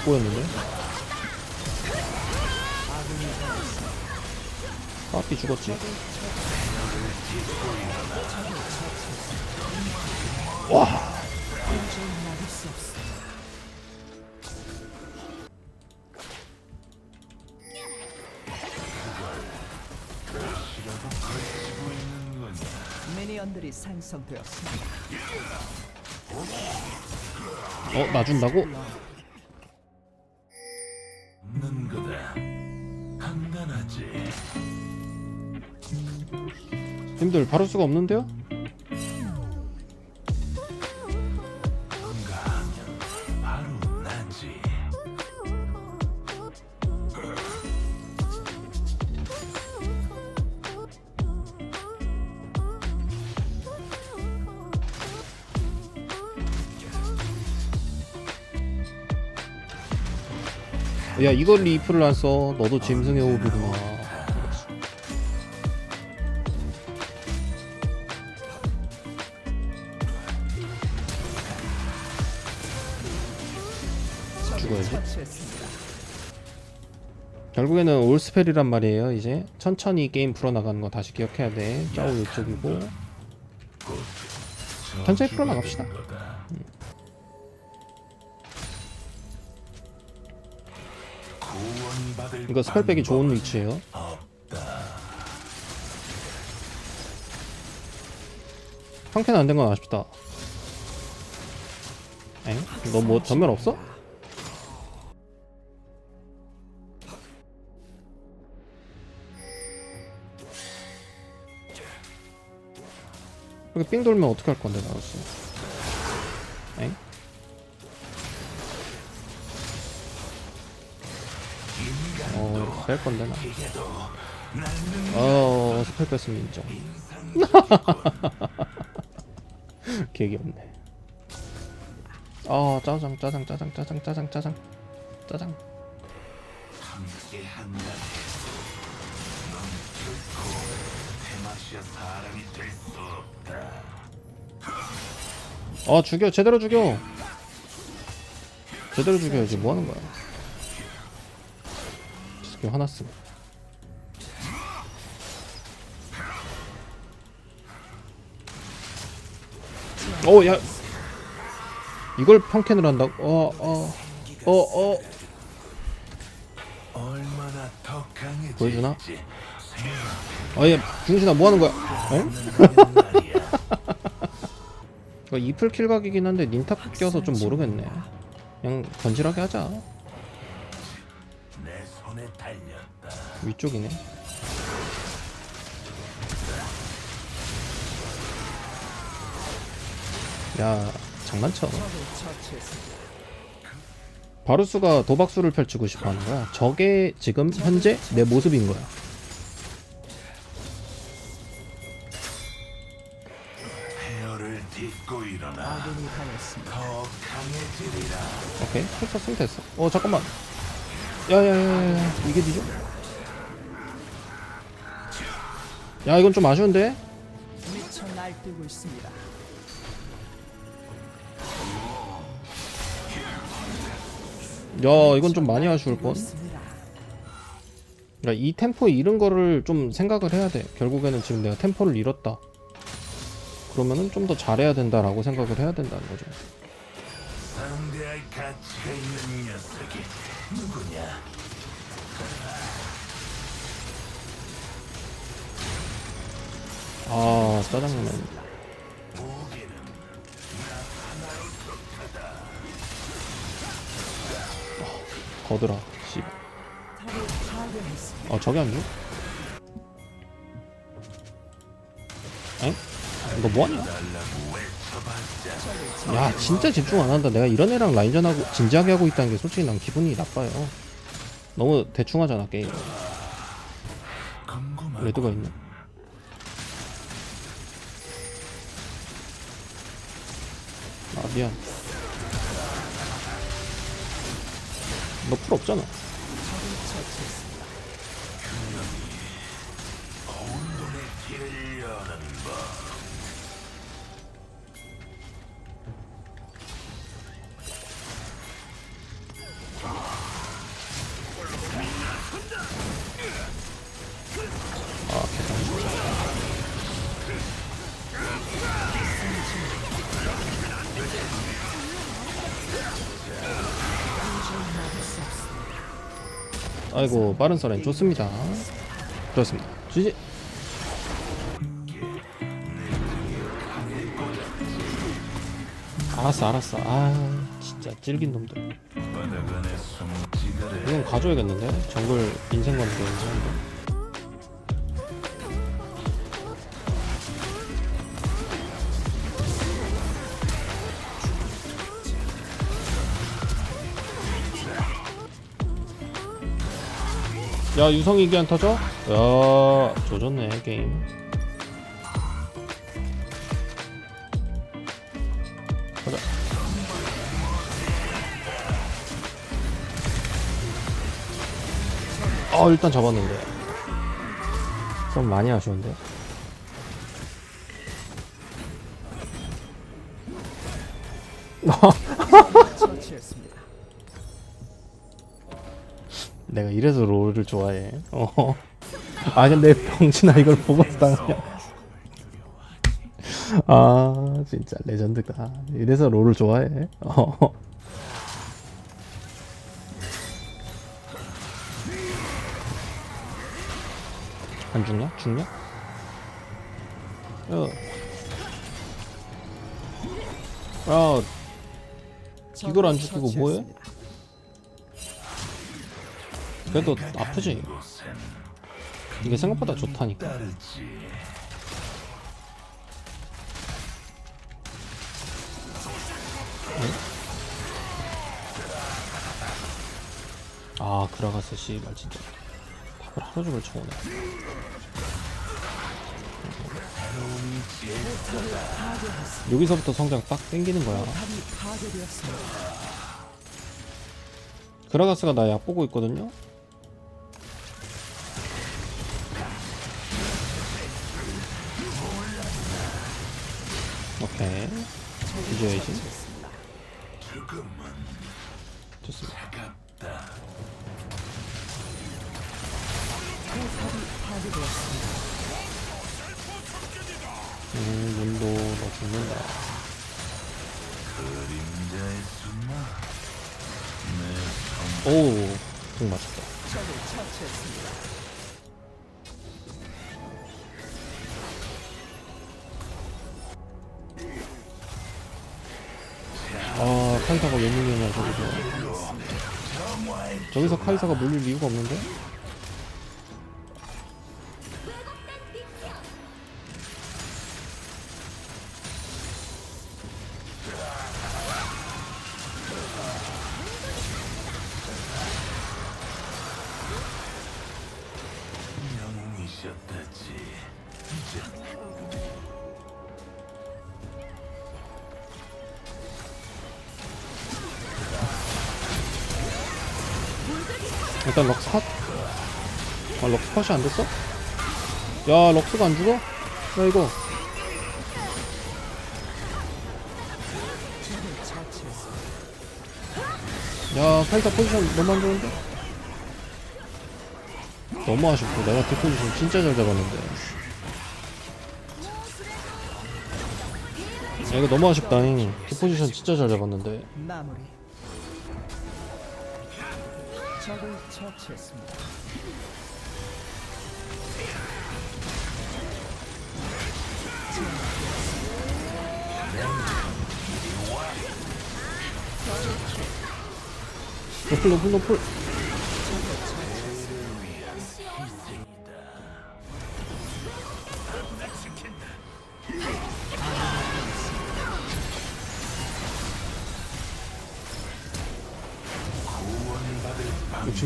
개꼬였는데 빠삐 죽었지 와 미니언들이 생성되었습니다. 어, 놔준다고? 님들 바로 수가 없는데요? 야 이걸 리프를 안 써. 너도 짐승의 호흡이구나. 죽어야지. 결국에는 올스펠이란 말이에요. 이제 천천히 게임 풀어나가는 거 다시 기억해야 돼. 짜오 이쪽이고 천천히 풀어나갑시다. 이거 스펠백이 좋은 위치예요. 평캔 안된 건 아쉽다. 엥? 너뭐 전면 없어? 이렇게 삥 돌면 어떻게 할 건데 나왔어? 엥? 어, 뺄 건데 나. 어, 스펠 뺐으면 인정. 개귀엽네. 아, 짜장, 짜장, 짜장, 짜장, 짜장, 짜장, 짜장. 아 죽여, 제대로 죽여. 제대로 죽여야지. 뭐 하는 거야? 저 새끼 화났음. 어, 야. 이걸 평캔을 한다고? 어, 어, 어, 어. 얼마나 더 강해질지 보여주나? 아, 얘, 중신아, 뭐 하는 거야? 응? 이거 이플 킬각이긴 한데 닌탑 껴서 좀 모르겠네. 그냥 건실하게 하자. 위쪽이네. 야, 장난쳐. 바루스가 도박수를 펼치고 싶어 하는 거야. 저게 지금 현재 내 모습인 거야. 오케이. 헬퍼 쓰면 됐어. 어, 잠깐만. 야야야야, 이게 뒤져? 야, 이건 좀 아쉬운데? 미쳐 날뛰고 있습니다. 야, 이건 좀 많이 아쉬울 뻔. 있습니다. 그러니까 이 템포에 잃은 거를 좀 생각을 해야 돼. 결국에는 지금 내가 템포를 잃었다. 그러면은 좀 더 잘해야 된다라고 생각을 해야 된다는 거죠. 상대할 가치가 있는 녀석이 누구냐? 아, 짜장면. 무기는 거들아. 씨. 아, 저게 안 줘? 엥? 너 뭐하냐? 야, 진짜 집중 안 한다. 내가 이런 애랑 라인전하고 진지하게 하고 있다는 게 솔직히 난 기분이 나빠요. 너무 대충 하잖아, 게임. 레드가 있네. 아, 미안. 너 풀 없잖아. 아이고 빠른 서렌 좋습니다. 그렇습니다. 지지. 알았어 알았어. 아 진짜 찔긴 놈들. 이건 가져야겠는데? 정글 인생 관계. 인생인데 야 유성이 이게 안 터져? 야 조졌네 게임 가자 어 일단 잡았는데 좀 많이 아쉬운데. 내가 이래서 롤을 좋아해 어. 아 근데 병진아 이걸 보고 당하냐 아 진짜 레전드다 이래서 롤을 좋아해 어. 안 죽냐? 죽냐? 어. 아 이걸 안 죽이고 뭐해? 그래도 아프지. 이게 생각보다 좋다니까. 아 그라가스 씨발 진짜. 답을 하루 종일 쳐오네. 여기서부터 성장 딱 땡기는 거야. 그라가스가 나 약 보고 있거든요 죽음은 좋습니다. 음 문도 너 죽는다. 오우 공 맞췄다 카이사가 왜 물리냐 저기서 저기서 카이사가 물릴 이유가 없는데? 영웅이셨다지 이제 일단 럭스 컷? 아 럭스 컷이 안 됐어? 야 럭스가 안 죽어? 야 이거. 야 카이사 포지션 너무 안 좋은데? 너무 아쉽고 내가 뒷 포지션 진짜 잘 잡았는데 야 이거 너무 아쉽다잉 뒷 포지션 진짜 잘 잡았는데 마무리. 적을 처치했습니다. 노플 노플 노플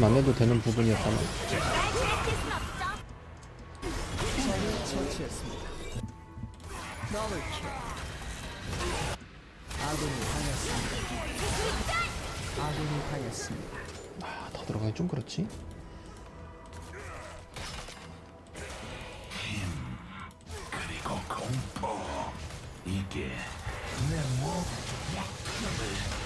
안 내도 되는 당했습니다. 아, 더 들어가기 좀 그렇지? 그리고 공포 이게 내 몸 약점을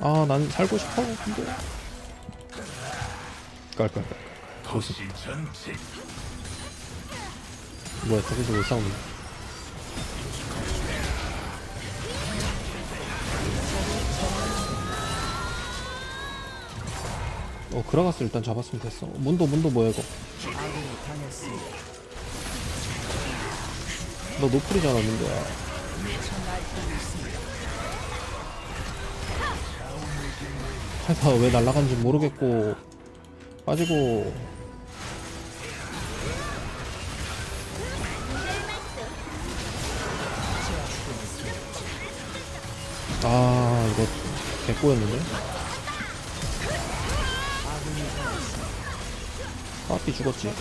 아 난 살고 싶어 근데. 깔깔깔 도시 전체 뭐야 저기서 왜 싸우는 거야? 어 그라가스 일단 잡았으면 됐어. 문도 문도 뭐야 이거. 너 날뛰고 있습니다. 카이사 왜 날아간지 모르겠고. 빠지고. 아 이거 개꼬였는데? 빠삐 죽었지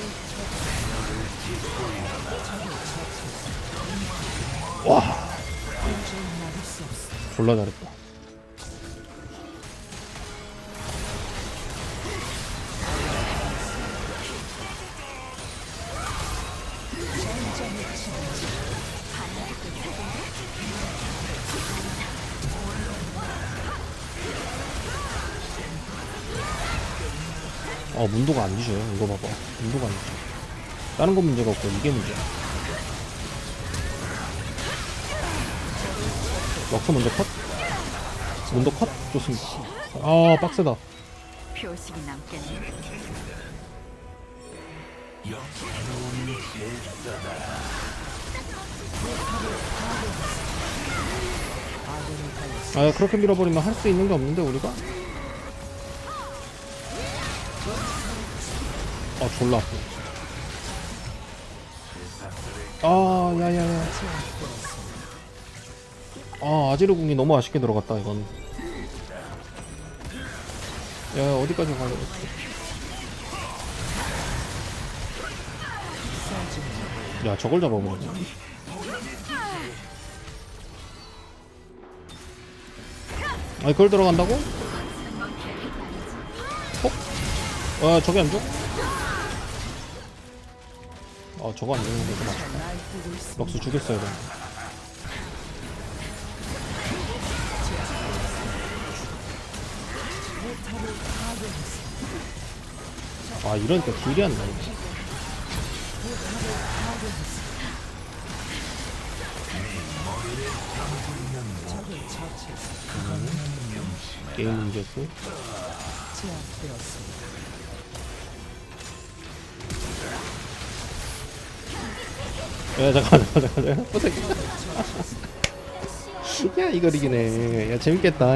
와. 졸라 잘했다. 어 문도가 안 뒤져요. 이거 봐봐. 문도가 안 뒤져 다른 건 문제가 없고 이게 문제야 럭스 먼저 컷? 문도 컷? 좋습니다. 아 빡세다. 표식이 남겠네. 아 그렇게 밀어버리면 할 수 있는 게 없는데 우리가? 아 졸라 아프 아 야야야 아 아지르 궁이 너무 아쉽게 들어갔다 이건 야 어디까지 가려 야 저걸 잡아버리네 아 그걸 들어간다고? 어? 아 저게 안 죽? 아 저거 안 맞다 날뛰고 있습니다. 럭스 죽였어야 돼아 이러니까 딜이 안 나네 적을 처치했습니다. 게임 문제였고 제압되었습니다. 야 잠깐 잠깐 잠깐 잠깐 뽀새끼 야 이걸 이기네. 야 재밌겠다